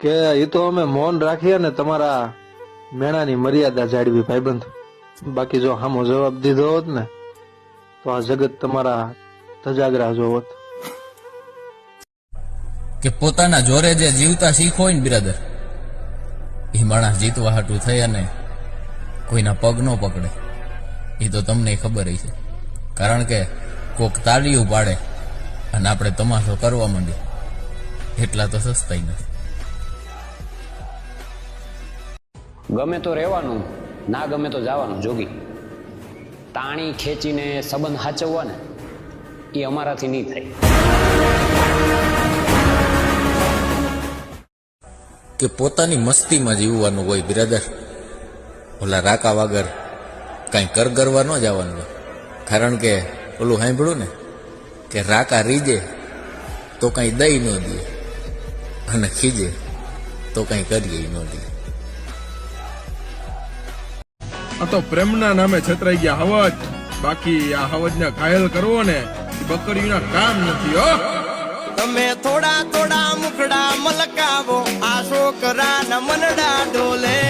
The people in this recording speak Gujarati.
કે એ તો અમે મૌન રાખીએ ને તમારા મેણાની મર્યાદા જાળવી ભાઈબંધ. બાકી જો હામો જવાબ દીધો હોત ને, તો આ જગત તમારા ધજાગરા જોવત કે પોતાના જોરે જે જીવતા શીખો ને બિરાદર એ માણસ જીતવા હાટું થઈ અને કોઈના પગ ન પકડે. એ તો તમને ખબર છે. કારણ કે કોક તાળીયું પાડે અને આપણે તમાશો કરવા માંડીએ. એટલા તો સસ્તાય નથી. ગમે તો રહેવાનું, ના ગમે તો જવાનું, જોગી. તાણી ખેંચીને સંબંધ હાચવવા ને એ અમારાથી નહીં થાય. કે પોતાની મસ્તીમાં જીવવાનું હોય બિરાદર. ઓલા રાકા વગર કાંઈ કરગરવા ન જવાનું કારણ કે ઓલું સાંભળ્યું ને, કે રાકા રીજે તો કાંઈ દઈ ન દે અને ખીજે તો કાંઈ કરીએ ન દે. આ તો પ્રેમના નામે છતરાઈ ગયા હવજ. બાકી આ હવજને ઘાયલ કરવો ને બકરીના કામ નથી, હો. તમે થોડા થોડા મુખડા મલકાવો. આ છોકરાના મનડા ડોલે.